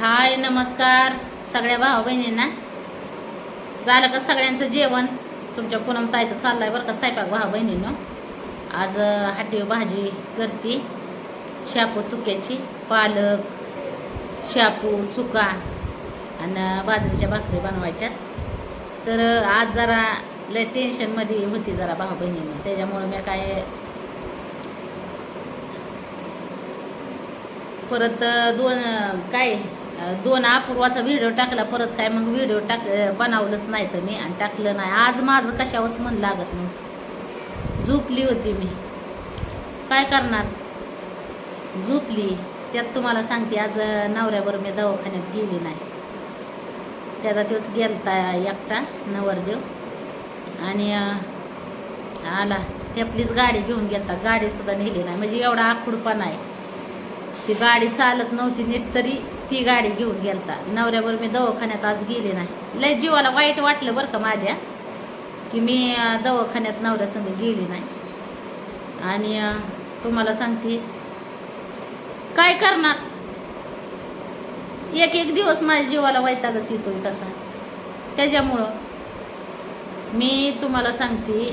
हाय नमस्कार. सगळ्या भाऊ बहिणींना. झालं का सगळ्यांचं जेवण? तुमच्या पूनम ताईचं चाललंय बरं का स्वयंपाक भाऊ बहिणीनं. आज हाटी भाजी करते. शापू चुक्याची पालक शापू चुका आणि बाजरीच्या भाकरी बनवायच्यात. तर आज जरा लय टेन्शनमध्ये होती जरा भाऊ बहिणीनं. त्याच्यामुळं मी काय परत दोन काय दोन अपूर्वाचा व्हिडिओ टाकला परत काय मग व्हिडिओ टाक बनवलंच नाही तर मी आणि टाकलं नाही. आज माझं कशावरच मन लागत नव्हतं. झोपली होती मी. काय करणार? झोपली. त्यात तुम्हाला सांगते आज नवऱ्यावर नवऱ्याबरोबर मी दवाखान्यात गेली नाही. त्याचा तोच गेलता एकटा नवरदेव. आणि आला. ते आपलीच गाडी घेऊन गेलता. गाडीसुद्धा नेली नाही. म्हणजे एवढा आखूडपणा आहे. ती गाडी चालत नव्हती नीट तरी ती गाडी घेऊन गेलता. नवऱ्याबरोबर मी दवाखान्यात आज गेले नाही. लय जीवाला वाईट वाटलं बरं का माझ्या की मी दवाखान्यात नवऱ्यासंग गेली नाही. आणि तुम्हाला सांगते काय करणार? एक एक दिवस माझ्या जीवाला वैतागच येतोय तसा. त्याच्यामुळं मी तुम्हाला सांगते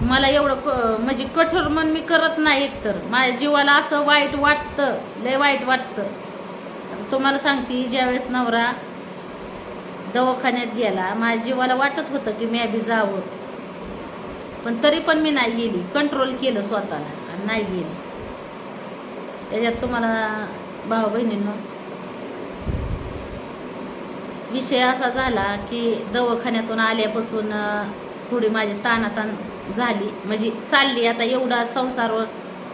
मला एवढं क- म्हणजे कठोर मन मी करत नाही एकतर. माझ्या जीवाला असं वाईट वाटतं लय वाईट वाटतं. तुम्हाला सांगते ज्यावेळेस नवरा दवाखान्यात गेला माझ्या जीवाला वाटत होतं की मी आधी जावं. पण तरी पण मी नाही गेली. कंट्रोल केलं स्वतःला आणि नाही गेली. त्याच्यात तुम्हाला भाऊ बहिणींनो विषय असा झाला की दवाखान्यातून आल्यापासून थोडी माझी ताणाताण झाली. म्हणजे चालली. आता एवढा संसार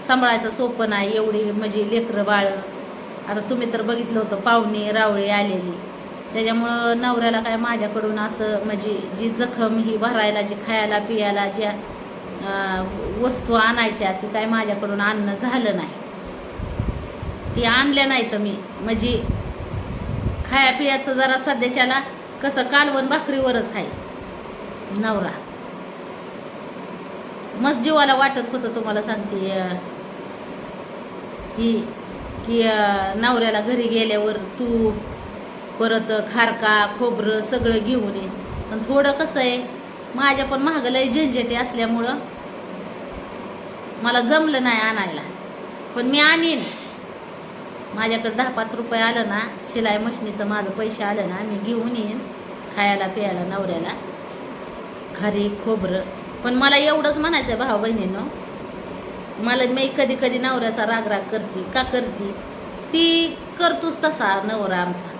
सांभाळायचं सोपं नाही. एवढी म्हणजे लेकरं बाळ. आता तुम्ही तर बघितलं होतं पाहुणे रावळे आलेली. त्याच्यामुळं नवऱ्याला काय माझ्याकडून असं म्हणजे जी जखम ही भरायला जी खायला पियाला ज्या वस्तू आणायच्या ती काय माझ्याकडून आणणं झालं नाही. ती आणल्या नाही तर मी. म्हणजे खाया पियाचं जरा सध्याच्याला कसं कालवण भाकरीवरच आहे. नवरा. मस्त जीवाला वाटत होतं तुम्हाला सांगते की की नवऱ्याला घरी गेल्यावर तूप परत खारका खोबरं सगळं घेऊन ये. पण थोडं कसं आहे माझ्या पण महाग लय झंझटे असल्यामुळं मला जमलं नाही आणायला. पण मी आणीन. माझ्याकडे दहा पाच रुपये आलं ना शिलाई मशनीचं माझं पैसे आलं ना मी घेऊन येईन खायला प्यायला नवऱ्याला. खारी खोबरं पण मला एवढंच म्हणायचं आहे भाऊ बहिणीनं. मला मी कधी कधी नवऱ्याचा राग राग करते. का करते? ती करतोच तसा नवरा आमचा.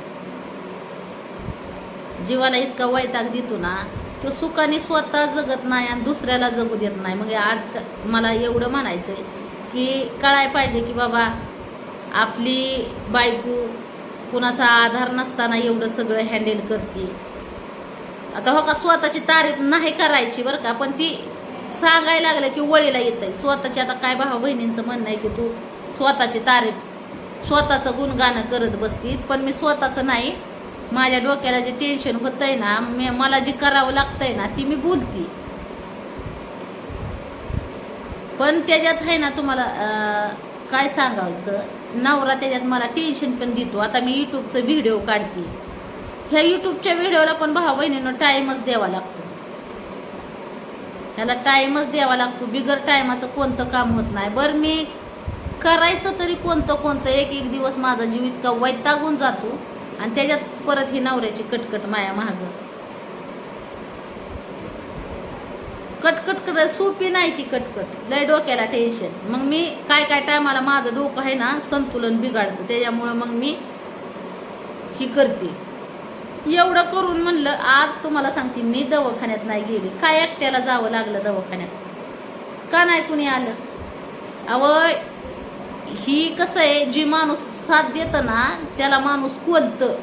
जीवाला इतका वैताग देतो ना तो सुखाने स्वतः जगत नाही आणि दुसऱ्याला जगू देत नाही. मग आज मला एवढं म्हणायचंय की कळाय पाहिजे की बाबा आपली बायको कुणाचा आधार नसताना एवढं सगळं हँडल करते. आता हो का स्वतःची तारीफ नाही करायची बरं का पण ती सांगायला लागलं की वळीला येत आहे स्वतःची आता काय भावा बहिणींचं म्हणणं आहे की तू स्वतःची तारीफ स्वतःचं गुणगाणं करत बसती पण मी स्वतःचं नाही. माझ्या डोक्याला जे टेन्शन होतंय ना मी मला जे करावं लागतंय ना ती मी बोलती. पण त्याच्यात आहे ना तुम्हाला काय सांगायचं नवरा त्याच्यात मला टेन्शन पण देतो. आता मी युट्यूबचं व्हिडिओ काढते. ह्या युट्यूबच्या व्हिडिओला पण भाऊ बहिणीनं टाइमच द्यावा लागतो. ह्याला टाइमच द्यावा लागतो. बिगर टायमाचं कोणतं काम होत नाही. बरं मी करायचं तरी कोणतं कोणतं एक एक दिवस माझा जीव इतका वैतागून जातो आणि त्याच्यात परत ही नवऱ्याची कटकट माया महाग कटकट कर सोपी नाही ती कटकट. लय डोक्याला टेन्शन मग मी काय काय टायमाला माझं डोकं आहे ना संतुलन बिघाडतं. त्याच्यामुळं मग मी ही करते. एवढं करून म्हणलं आज तुम्हाला सांगते मी दवाखान्यात नाही गेली. काय एकट्याला जावं लागलं दवाखान्यात? का नाही कुणी आलं? अव ही कसं आहे जी माणूस साथ देत ना त्याला माणूस कोलतं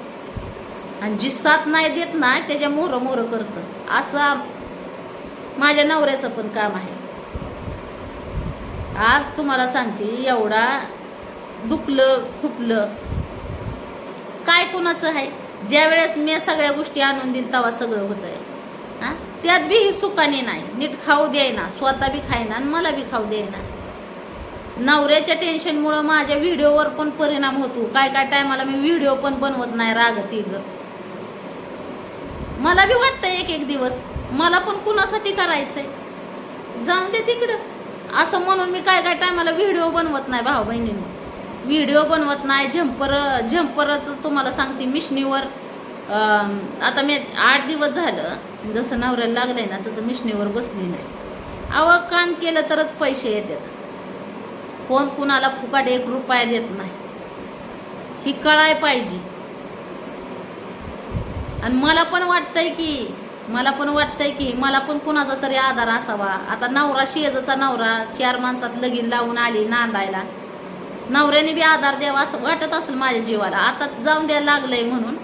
आणि जी साथ नाही देत ना त्याच्या मोर मोर करतं. असं माझ्या नवऱ्याचं पण काम आहे. आज तुम्हाला सांगते एवढा दुखलं खुपलं. काय कोणाचं आहे? ज्या वेळेस मी सगळ्या गोष्टी आणून दिल तेव्हा सगळं होत आहे त्यात बी ही सुखानी नाही. नीट खाऊ द्यायना स्वतः बी खायना आणि मला बी खाऊ द्यायना नवऱ्याच्या टेन्शनमुळं माझ्या व्हिडिओवर पण परिणाम होतो. काय काय टायमाला मी व्हिडिओ पण बनवत नाही रागती ग मला बी वाटतं एक एक दिवस. मला पण कुणासाठी करायचंय? जाऊन दे तिकडं. असं म्हणून मी काय काय टायमाला व्हिडिओ बनवत नाही भाऊ बहिणींनी व्हिडिओ बनवत नाही झंपर झंपरच तुम्हाला सांगते मिशनीवर. अं, आता मी आठ दिवस झालं जसं नवऱ्याला लागलंय ना तसं मिशनीवर बसली नाही. अव काम केलं तरच पैसे येतात. कोण कुणाला फुकाट एक रुपया देत नाही. ही कळाय पाहिजे. आणि मला पण वाटतंय की मला पण वाटतंय की मला पण कुणाचा तरी आधार असावा. आता नवरा शेजाचा नवरा चार माणसात लगीन लावून आली नांदायला. नवऱ्याने बी आधार द्यावा असं वाटत असेल माझ्या जीवाला. आता जाऊन द्यायला लागलंय म्हणून.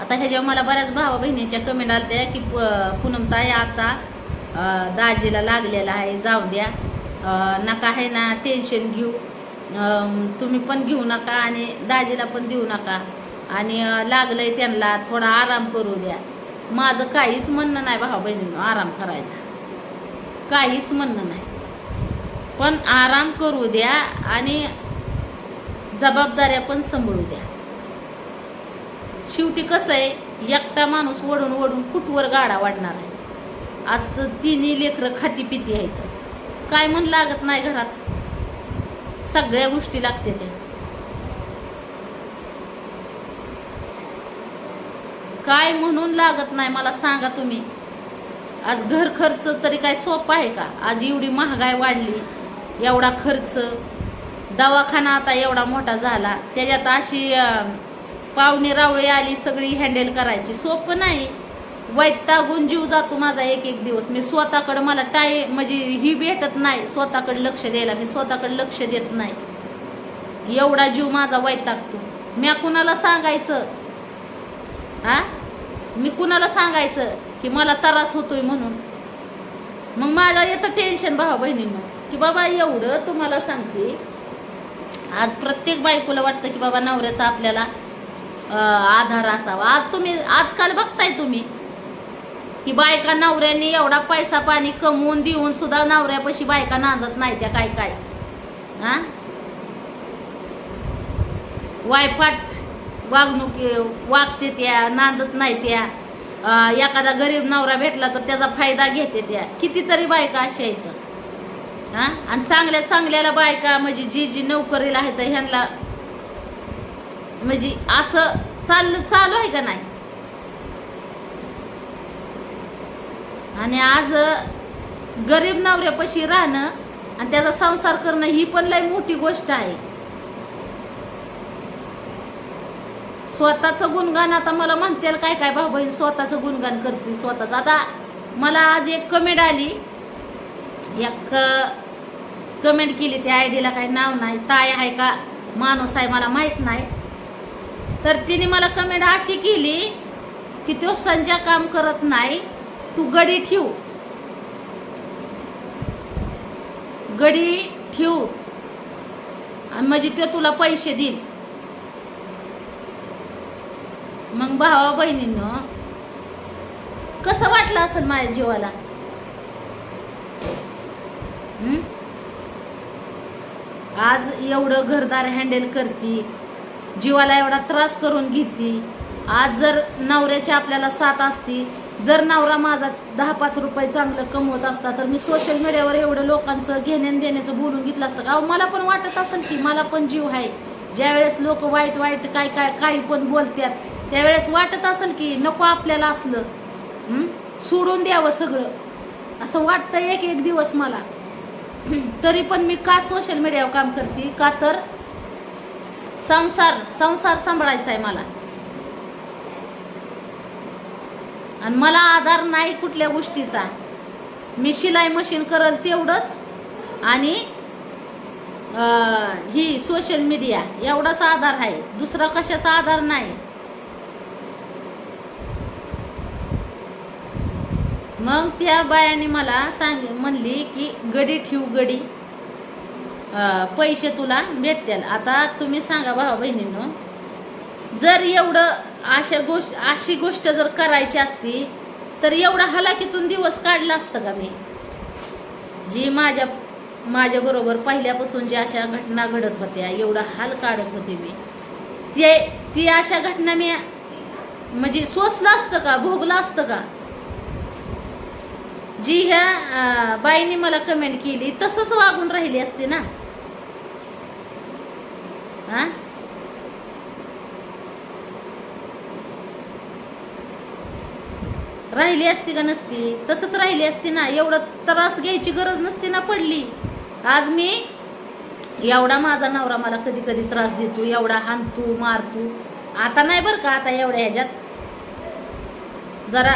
आता ह्याच्यावर मला बऱ्याच भावा बहिणीच्या कमेंट आल्या की प- पूनमताई आता दाजीला लागलेला आहे. जाऊ द्या. नका आहे ना टेन्शन घेऊ. तुम्ही पण घेऊ नका आणि दाजीला पण देऊ नका. आणि लागलंय त्यांना थोडा आराम करू द्या. माझं काहीच म्हणणं नाही भावा बहिणीनं आराम करायचा. काहीच म्हणणं नाही. पण आराम करू द्या आणि जबाबदाऱ्या पण सांभाळू द्या. शेवटी कसं आहे एकटा माणूस वडून वडून कुठवर गाडा वाढणार आहे? असं तिन्ही लेकरं खाती पिती आहेत. काय म्हण लागत नाही घरात? सगळ्या गोष्टी लागते त्या. काय म्हणून लागत नाही मला सांगा तुम्ही? आज घर खर्च तरी काय सोपा आहे का? आज एवढी महागाई वाढली एवढा खर्च दवाखाना आता एवढा मोठा झाला. त्याच्यात अशी पाहुणे रावळी आली सगळी हँडल करायची. सोपं नाही. वैतागून जीव जातो माझा एक एक दिवस. मी स्वतःकडं मला टाय म्हणजे ही भेटत नाही. स्वतःकडे लक्ष द्यायला मी स्वतःकडे लक्ष देत नाही. एवढा जीव माझा वैतागतो. मी कुणाला सांगायचं? हा मी कुणाला सांगायचं? की मला त्रास होतोय म्हणून. मग माझा येतं टेन्शन भावा बहिणींना. की बाबा एवढं तुम्हाला सांगते आज प्रत्येक बायकोला वाटतं की बाबा नवऱ्याचा आपल्याला आधार असावा. आज तुम्ही आजकाल बघताय तुम्ही की बायका नवऱ्याने एवढा पैसा पाणी कमवून देऊन सुद्धा नवऱ्यापाशी बायका नांदत नाही त्या काय काय. हा? वायफाट वागणूक वागते त्या नांदत नाही त्या. एखादा गरीब नवरा भेटला तर त्याचा फायदा घेते त्या. कितीतरी बायका अशा आहेत. हा? आणि चांगल्या चांगल्याला बायका म्हणजे जी जी नोकरीला आहेत ह्यांना म्हणजे असं चाललं चालू आहे का नाही? आणि आज गरीब नवऱ्यापाशी राहणं आणि त्याचा संसार करणं ही पण लय मोठी गोष्ट आहे. स्वतःचं गुणगान आता मला म्हणतील काय काय भाऊ बहीण स्वतःचं गुणगान करते स्वतःच. आता मला आज एक कमेंट आली. एक कमेंट केली त्या आयडीला काही नाव नाही ताय आहे का माणूस आहे मला माहीत नाही. तर तिने मला कमेंट अशी केली की तो संजय काम करत नाही तू गडी ठेव. गडी ठेव. आणि म्हणजे ते तुला पैसे देईल. मग भावा बहिणीनं कसं वाटलं असेल माझ्या जीवाला? आज एवढं घरदार हँडल करती जीवाला एवढा त्रास करून घेती. आज जर नवऱ्याची आपल्याला साथ असती जर नवरा माझा दहा पाच रुपये चांगलं कमवत असता तर मी सोशल मीडियावर एवढं लोकांचं घेण्यान देण्याचं बोलून घेतलं असतं का? मला पण वाटत असेल की मला पण जीव आहे. ज्यावेळेस लोक वाईट वाईट काय काय काही पण बोलतात त्यावेळेस वाटत असेल की नको आपल्याला असलं. सोडून द्यावं सगळं. असं वाटतं एक एक दिवस मला. तरी पण मी का सोशल मीडियावर काम करते? का तर संसार संसार सांभाळायचा आहे मला. आणि मला आधार नाही कुठल्या गोष्टीचा. मी शिलाई मशीन करल तेवढंच आणि ही सोशल मीडिया एवढाच आधार आहे. दुसरा कशाचा आधार नाही? मग त्या बायाने मला सांग म्हणली की गडी ठेवू गडी. पैसे तुला भेटतील. आता तुम्ही सांगा भावा बहिणीनं. जर एवढं अशा गोष्ट अशी गोष्ट जर करायची असती तर एवढा हलाखीतून दिवस काढला असतं का मी? जी माझ्या माझ्याबरोबर पहिल्यापासून ज्या अशा घटना घडत होत्या एवढा हाल काढत होते मी. ते ती अशा घटना मी म्हणजे सोसलं असतं का? भोगलं असतं का? जी ह्या अं, बाईने मला कमेंट केली तसंच वागून राहिली असते ना. हा? राहिली असती का नसती? तसंच राहिली असती ना. एवढं त्रास घ्यायची गरज नसती ना पडली. आज मी एवढा माझा नवरा मला कधी कधी त्रास देतो एवढा हाणतो मारतो. आता नाही बरं का आता एवढ्या ह्याच्यात. जरा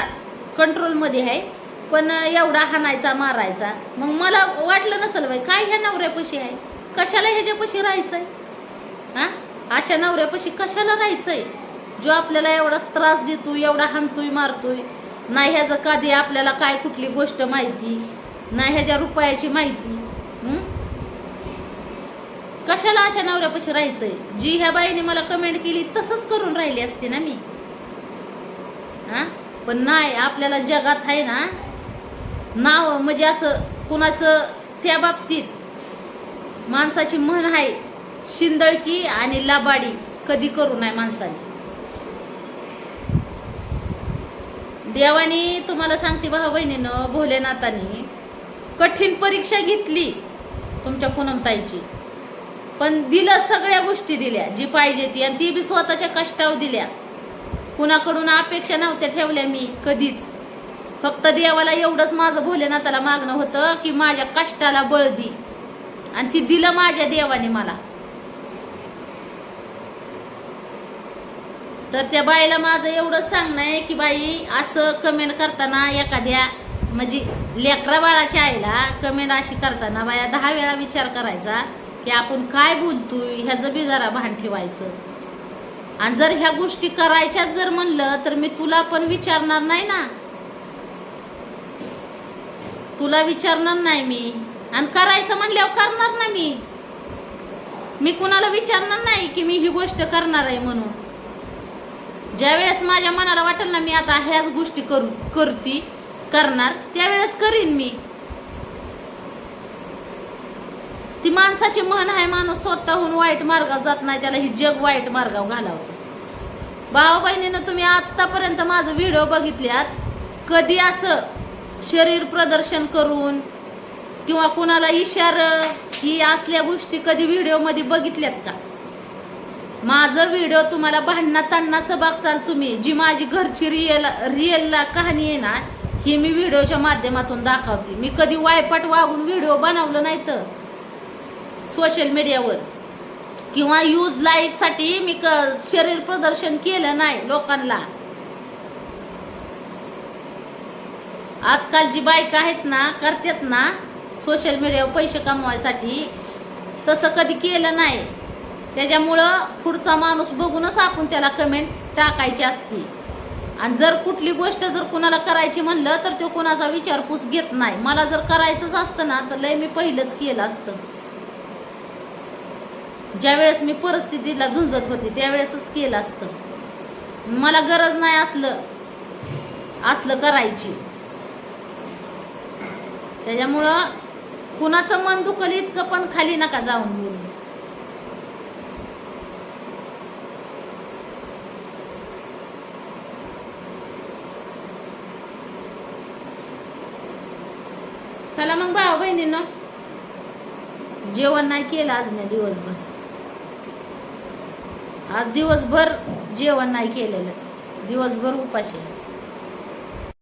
कंट्रोलमध्ये आहे. पण एवढा हाणायचा मारायचा. मग मला वाटलं नसेल बाई काय ह्या नवऱ्यापाशी आहे? कशाला ह्याच्यापाशी राहायचंय? हा? अशा नवऱ्यापाशी कशाला राहायचंय? जो आपल्याला एवढा त्रास देतो एवढा हाणतोय मारतोय. नाही ह्याचं कधी आपल्याला काय कुठली गोष्ट माहिती? नाही ह्याच्या रुपयाची माहिती? कशाला अशा नवऱ्यापाशी राहायचंय? जी ह्या बाईने मला कमेंट केली तसंच करून राहिली असते ना मी. हा? पण नाही आपल्याला जगात आहे ना नाव म्हणजे असं कुणाचं त्या बाबतीत माणसाची म्हण आहे शिंदळकी आणि लाबाडी कधी करू नये माणसाने. देवाने तुम्हाला सांगते भाऊ बहिणीनं भोलेनाथाने कठीण परीक्षा घेतली तुमच्या पूनमताईची. पण दिलं सगळ्या गोष्टी दिल्या जी पाहिजे ती आणि ती बी स्वतःच्या कष्टावर दिल्या. कुणाकडून अपेक्षा नव्हत्या ठेवल्या मी कधीच. फक्त देवाला एवढंच माझं भोलेनाथाला मागणं होतं की माझ्या कष्टाला बळ दी. आणि ती दिलं माझ्या देवाने मला. तर त्या बाईला माझं एवढंच सांगणं आहे की बाई असं कमेंट करताना एखाद्या म्हणजे लेकरा बाळाच्या आईला कमेंट अशी करताना बाया दहा वेळा विचार करायचा की आपण काय बोलतोय ह्याचं बी जरा भान ठेवायचं. आणि जर ह्या गोष्टी करायच्याच जर म्हणलं तर मी तुला पण विचारणार नाही ना. तुला विचारणार नाही मी. आणि करायचं म्हणल्यावर करणार ना मी. मी कुणाला विचारणार नाही की मी ही गोष्ट करणार आहे म्हणून. ज्यावेळेस माझ्या मनाला वाटेल ना मी आता ह्याच गोष्टी करू करती करणार त्यावेळेस करीन मी. ती माणसाची म्हण आहे माणूस स्वतःहून वाईट मार्गावर जात नाही त्याला ही जग वाईट मार्गावर घालावतं. भाऊ बहिणीनं तुम्ही आत्तापर्यंत माझं व्हिडिओ बघितल्यात. कधी असं शरीर प्रदर्शन करून किंवा कुणाला इशार ही असल्या गोष्टी कधी व्हिडिओमध्ये बघितल्यात का? माझं व्हिडिओ तुम्हाला भांडणा तांडणाचं बघचाल तुम्ही. जी माझी घरची रिअल रिअलला कहाणी आहे ना ही मी व्हिडिओच्या माध्यमातून दाखवते. मी कधी वायपट वागून व्हिडिओ बनवलं नाही तर सोशल मीडियावर किंवा यूज लाईकसाठी मी क शरीर प्रदर्शन केलं नाही लोकांना. आजकाल जी बायका आहेत ना करतात ना सोशल मीडियावर पैसे कमवायसाठी. तसं कधी केलं नाही. त्याच्यामुळं पुढचा माणूस बघूनच आपण त्याला कमेंट टाकायची असते. आणि जर कुठली गोष्ट जर कुणाला करायची म्हणलं तर तो कुणाचा विचारपूस घेत नाही. मला जर करायचंच असतं ना तर लय मी पहिलंच केलं असतं. ज्यावेळेस मी परिस्थितीला झुंजत होती त्यावेळेसच केलं असतं. मला गरज नाही असलं असलं करायची. त्याच्यामुळं कुणाचं मन दुखल इतकं पण खाली नका जाऊन बोलू चला मग भाऊ बहिणीनं जेवण नाही केलं आज मी दिवसभर आज दिवसभर जेवण नाही केलेलं दिवसभर उपाशी आहे.